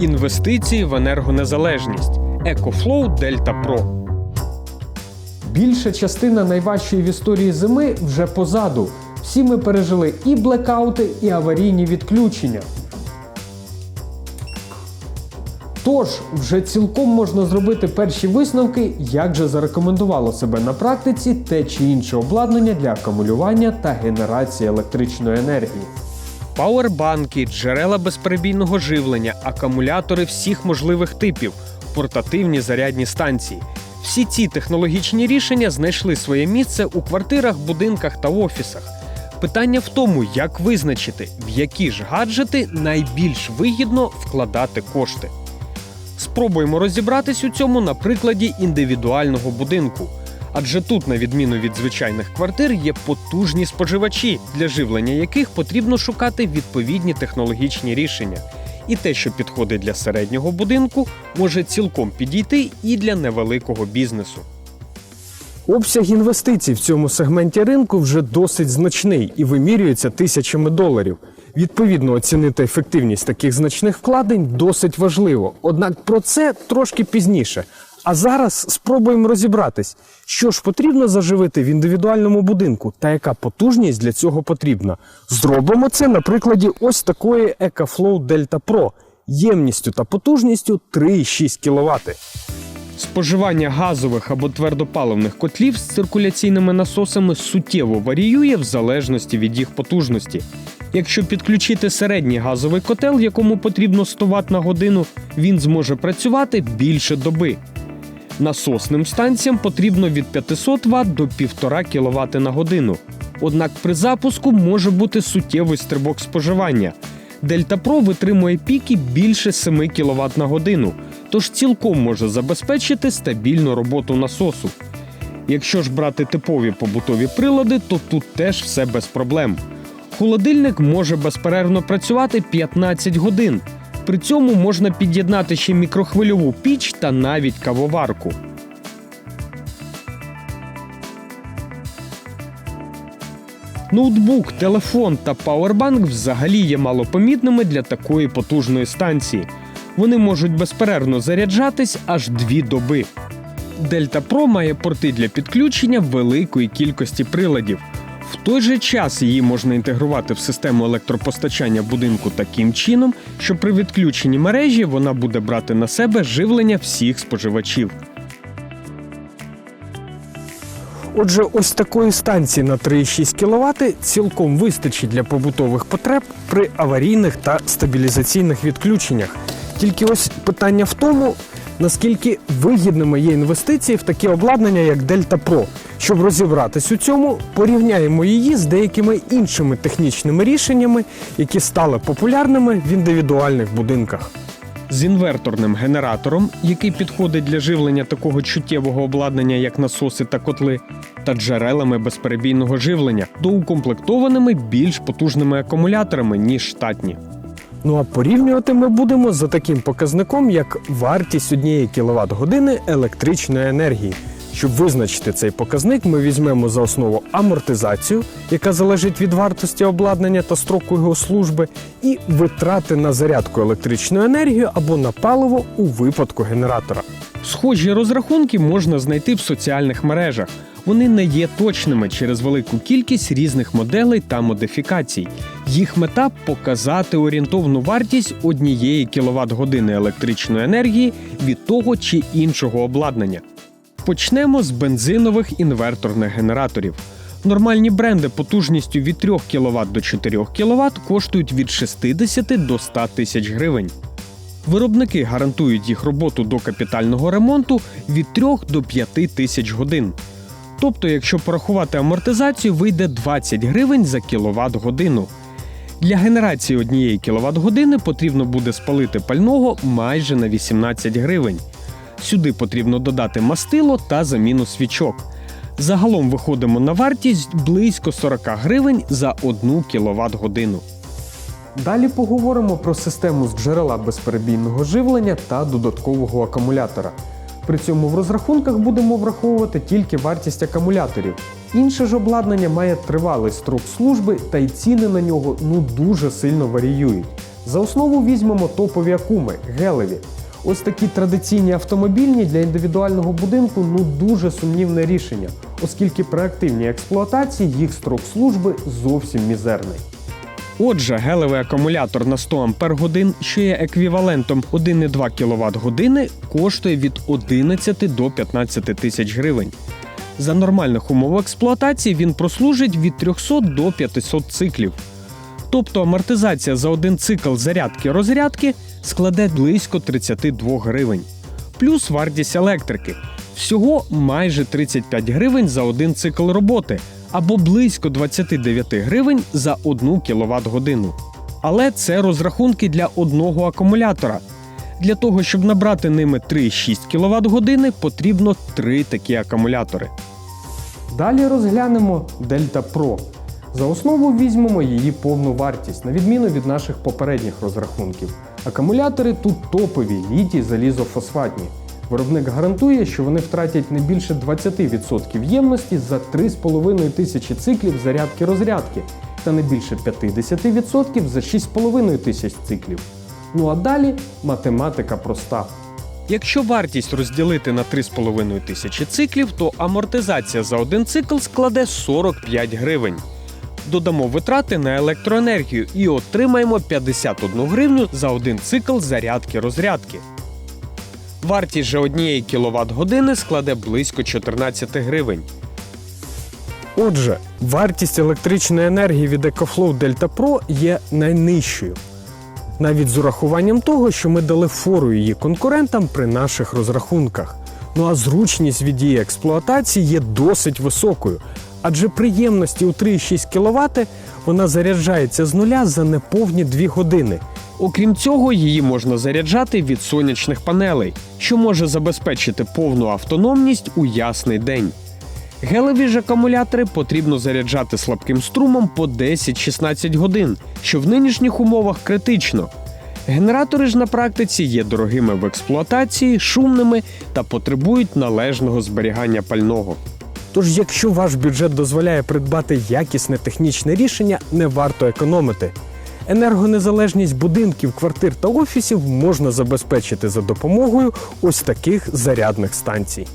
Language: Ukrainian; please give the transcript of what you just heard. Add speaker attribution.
Speaker 1: Інвестиції в енергонезалежність. EcoFlow Delta Pro.
Speaker 2: Більша частина найважчої в історії зими вже позаду. Всі ми пережили і блекаути, і аварійні відключення. Тож, вже цілком можна зробити перші висновки, як же зарекомендувало себе на практиці те чи інше обладнання для акумулювання та генерації електричної енергії.
Speaker 1: Пауербанки, джерела безперебійного живлення, акумулятори всіх можливих типів, портативні зарядні станції. Всі ці технологічні рішення знайшли своє місце у квартирах, будинках та офісах. Питання в тому, як визначити, в які ж гаджети найбільш вигідно вкладати кошти. Спробуємо розібратись у цьому на прикладі індивідуального будинку. Адже тут, на відміну від звичайних квартир, є потужні споживачі, для живлення яких потрібно шукати відповідні технологічні рішення. І те, що підходить для середнього будинку, може цілком підійти і для невеликого бізнесу.
Speaker 2: Обсяг інвестицій в цьому сегменті ринку вже досить значний і вимірюється тисячами доларів. Відповідно, оцінити ефективність таких значних вкладень досить важливо. Однак про це трошки пізніше. А зараз спробуємо розібратись, що ж потрібно заживити в індивідуальному будинку та яка потужність для цього потрібна. Зробимо це на прикладі ось такої EcoFlow Delta Pro ємністю та потужністю 3,6 кВт.
Speaker 1: Споживання газових або твердопаливних котлів з циркуляційними насосами суттєво варіює в залежності від їх потужності. Якщо підключити середній газовий котел, якому потрібно 100 Вт на годину, він зможе працювати більше доби. Насосним станціям потрібно від 500 Вт до 1,5 кВт на годину. Однак при запуску може бути суттєвий стрибок споживання. Delta Pro витримує піки більше 7 кВт на годину, тож цілком може забезпечити стабільну роботу насосу. Якщо ж брати типові побутові прилади, то тут теж все без проблем. Холодильник може безперервно працювати 15 годин. При цьому можна під'єднати ще мікрохвильову піч та навіть кавоварку. Ноутбук, телефон та пауербанк взагалі є малопомітними для такої потужної станції. Вони можуть безперервно заряджатись аж дві доби. Delta Pro має порти для підключення великої кількості приладів. В той же час її можна інтегрувати в систему електропостачання будинку таким чином, що при відключенні мережі вона буде брати на себе живлення всіх споживачів.
Speaker 2: Отже, ось такої станції на 3,6 кВт цілком вистачить для побутових потреб при аварійних та стабілізаційних відключеннях. Тільки ось питання в тому, наскільки вигідними є інвестиції в таке обладнання, як Delta Pro. Щоб розібратись у цьому, порівняємо її з деякими іншими технічними рішеннями, які стали популярними в індивідуальних будинках.
Speaker 1: З інверторним генератором, який підходить для живлення такого чуттєвого обладнання, як насоси та котли, та джерелами безперебійного живлення, доукомплектованими більш потужними акумуляторами, ніж штатні.
Speaker 2: Ну а порівнювати ми будемо за таким показником, як вартість однієї кВт години електричної енергії. Щоб визначити цей показник, ми візьмемо за основу амортизацію, яка залежить від вартості обладнання та строку його служби, і витрати на зарядку електричної енергії або на паливо у випадку генератора.
Speaker 1: Схожі розрахунки можна знайти в соціальних мережах. Вони не є точними через велику кількість різних моделей та модифікацій. Їх мета показати орієнтовну вартість однієї кВт години електричної енергії від того чи іншого обладнання. Почнемо з бензинових інверторних генераторів. Нормальні бренди потужністю від 3 кВт до 4 кВт коштують від 60 до 100 тисяч гривень. Виробники гарантують їх роботу до капітального ремонту від 3 до 5 тисяч годин. Тобто, якщо порахувати амортизацію, вийде 20 гривень за кіловат годину. Для генерації однієї кіловат години потрібно буде спалити пального майже на 18 гривень. Сюди потрібно додати мастило та заміну свічок. Загалом виходимо на вартість близько 40 гривень за 1 кіловат годину.
Speaker 2: Далі поговоримо про систему з джерела безперебійного живлення та додаткового акумулятора. При цьому в розрахунках будемо враховувати тільки вартість акумуляторів. Інше ж обладнання має тривалий строк служби, та й ціни на нього ну дуже сильно варіюють. За основу візьмемо топові акуми гелеві. Ось такі традиційні автомобільні для індивідуального будинку ну дуже сумнівне рішення, оскільки при активній експлуатації їх строк служби зовсім мізерний.
Speaker 1: Отже, гелевий акумулятор на 100 Ах, що є еквівалентом 1,2 кВт години, коштує від 11 до 15 тисяч гривень. За нормальних умов експлуатації він прослужить від 300 до 500 циклів. Тобто амортизація за один цикл зарядки-розрядки складе близько 32 гривень. Плюс вартість електрики. Всього майже 35 гривень за один цикл роботи або близько 29 гривень за 1 кВт годину. Але це розрахунки для одного акумулятора. Для того, щоб набрати ними 3,6 кВт години, потрібно 3 такі акумулятори.
Speaker 2: Далі розглянемо Delta Pro. За основу візьмемо її повну вартість, на відміну від наших попередніх розрахунків. Акумулятори тут топові, літій залізофосфатні. Виробник гарантує, що вони втратять не більше 20% ємності за 3,5 тисячі циклів зарядки-розрядки та не більше 50% за 6,5 тисяч циклів. Ну а далі математика проста.
Speaker 1: Якщо вартість розділити на 3,5 тисячі циклів, то амортизація за один цикл складе 45 гривень. Додамо витрати на електроенергію і отримаємо 51 гривню за один цикл зарядки-розрядки. Вартість же однієї кВт години складе близько 14 гривень.
Speaker 2: Отже, вартість електричної енергії від EcoFlow Delta Pro є найнижчою. Навіть з урахуванням того, що ми дали фору її конкурентам при наших розрахунках. Ну а зручність від її експлуатації є досить високою, адже приємності у 3,6 кВт вона заряджається з нуля за неповні 2 години.
Speaker 1: Окрім цього, її можна заряджати від сонячних панелей, що може забезпечити повну автономність у ясний день. Гелеві ж акумулятори потрібно заряджати слабким струмом по 10-16 годин, що в нинішніх умовах критично. Генератори ж на практиці є дорогими в експлуатації, шумними та потребують належного зберігання пального.
Speaker 2: Тож, якщо ваш бюджет дозволяє придбати якісне технічне рішення, не варто економити. Енергонезалежність будинків, квартир та офісів можна забезпечити за допомогою ось таких зарядних станцій.